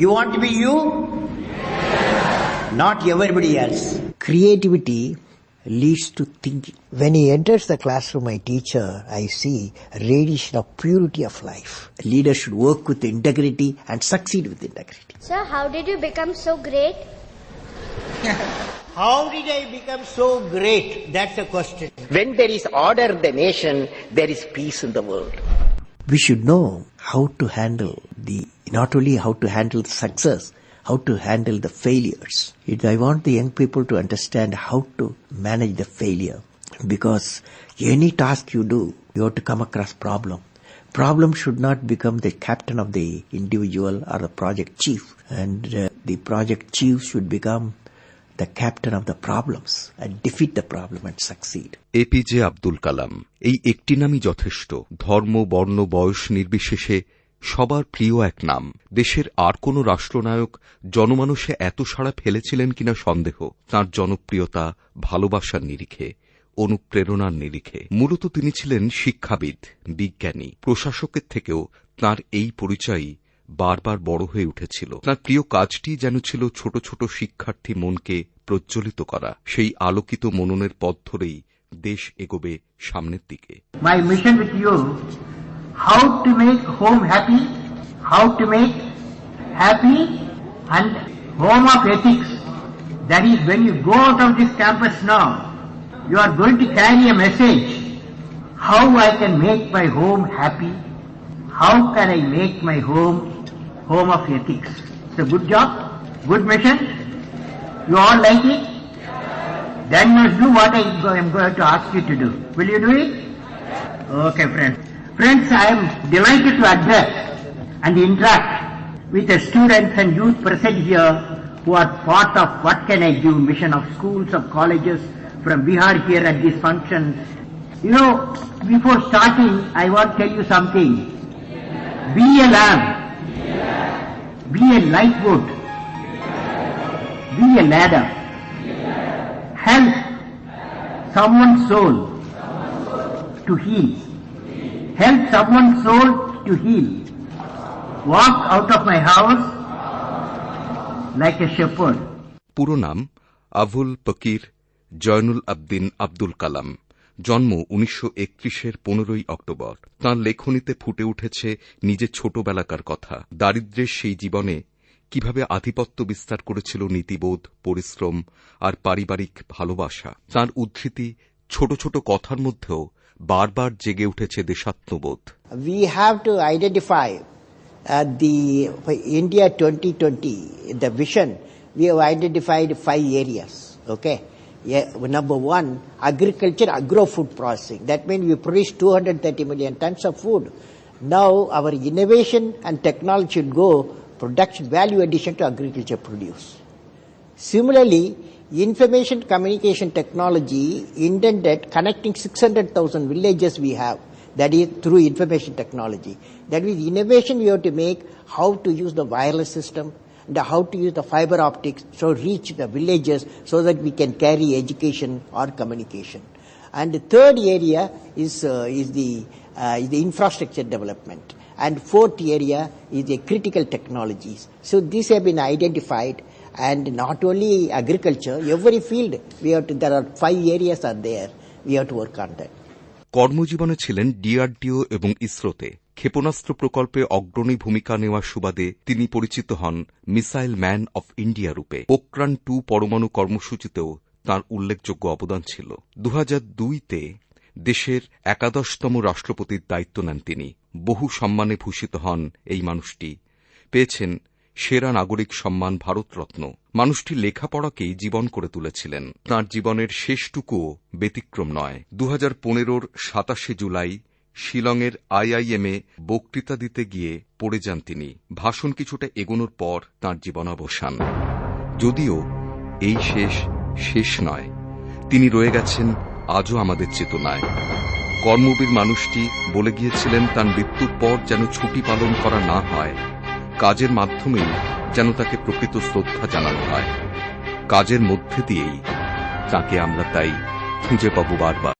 You want to be you? Not everybody else. Creativity leads to thinking. When he enters the classroom, my teacher, I see a radiation of purity of life. Leaders should work with integrity and succeed with integrity. Sir, how did you become so great? How did I become so great? That's the question. When there is order in the nation, there is peace in the world. We should know how to handle the, not only how to handle success, how to handle the failures. It, I want the young people to understand how to manage the failure. Because any task you do, you have to come across problem. Problem should not become the captain of the individual or the project chief. And uh, the project chief should become the captain of the problems and defeat the problem and succeed. APJ Abdul Kalam এই একটি নামই যথেষ্ট ধর্ম বর্ণ বয়স নির্বিশেষে সবার প্রিয় এক নাম। দেশের আর কোন রাষ্ট্রনায়ক জনমানসে এত সাড়া ফেলেছিলেন কিনা সন্দেহ। তাঁর জনপ্রিয়তা, ভালোবাসার নিরিখে, অনুপ্রেরণার নিরিখে। মূলত তিনি ছিলেন শিক্ষাবিদ, বিজ্ঞানী। প্রশাসকের থেকেও তাঁর এই পরিচয়ই বারবার বড় হয়ে উঠেছিল। তাঁর প্রিয় কাজটি যেন ছিল ছোট ছোট শিক্ষার্থী মনকে প্রজ্বলিত করা। সেই আলোকিত মননের পথ ধরেই দেশ এগোবে সামনের দিকে। How to make home happy, how to make happy and home of ethics. That is when you go out of this campus now, you are going to carry a message. How I can make my home happy? How can I make my home home of ethics? It's a good job, good mission. You all like it? Then you do what I am going to ask you to do. Will you do it? Okay, friends. Friends, I am delighted to address and interact with the students and youth present here who are part of What Can I Do mission of schools, of colleges from Bihar here at this function. You know, before starting, I want to tell you something. Be a lamb. Be a light wood. Be a ladder. Help someone's soul to heal. Help someone's soul to heal. Walk out of my house like a shepherd. পুরো নাম আভুল ফকির জয়নুল আবদিন আব্দুল কালাম জন্ম উনিশশো একত্রিশের পনেরোই October তাঁর লেখনীতে ফুটে উঠেছে নিজের ছোটবেলাকার কথা দারিদ্র্যের সেই জীবনে কীভাবে আধিপত্য বিস্তার করেছিল নীতিবোধ, পরিশ্রম আর পারিবারিক ভালোবাসা তাঁর উদ্ধৃতি ছোট ছোট কথার মধ্যেও বারবার জেগে উঠেছে দেশাত্মবোধ we have to identify uh, the for India 2020, the vision, we have identified five areas. Okay. Yeah, number one, agriculture, agro-food processing. That means we produce 230 million tons of food. Now our innovation and technology should go production value addition to agriculture produce. Similarly, information communication technology intended connecting 600,000 villages we have, that is through information technology. That is innovation we have to make how to use the wireless system and how to use the fiber optics so reach the villages so that we can carry education or communication. And the third area is, uh, is, the, uh, is the infrastructure development. And fourth area is the critical technologies. So these have been identified and not only agriculture, every field we have to, there are five areas are there, we have to work on that. কর্মজীবনে ছিলেন DRDO এবং ইসরোতে। ক্ষেপণাস্ত্র প্রকল্পে অগ্রণী ভূমিকা নেওয়ার সুবাদে তিনি পরিচিত হন মিসাইল ম্যান অফ ইন্ডিয়া রূপে। পোকরান টু পরমাণু কর্মসূচিতেও তার উল্লেখযোগ্য অবদান ছিল। দু দুইতে দেশের একাদশতম রাষ্ট্রপতির দায়িত্ব নেন তিনি। বহু সম্মানে ভূষিত হন এই মানুষটি। পেয়েছেন সেরা নাগরিক সম্মান ভারতরত্ন। মানুষটি লেখাপড়াকেই জীবন করে তুলেছিলেন। তাঁর জীবনের শেষটুকুও ব্যতিক্রম নয়। দু হাজার পনেরোর সাতাশে জুলাই শিলংয়ের আইআইএমে বক্তৃতা দিতে গিয়ে পড়ে যান তিনি। ভাষণ কিছুটা এগোনোর পর তাঁর জীবনাবসান। যদিও এই শেষ শেষ নয়। তিনি রয়ে গেছেন আজও আমাদের চেতনায়। কর্মবীর মানুষটি বলে গিয়েছিলেন, তার মৃত্যুর পর যেন ছুটি পালন করা না হয় কাজের মাধ্যমেই যেন তাকে প্রকৃত শ্রদ্ধা জানানো হয়। কাজের মধ্যে দিয়েই তাকে আমরা তাই খুঁজে পাবো বারবার।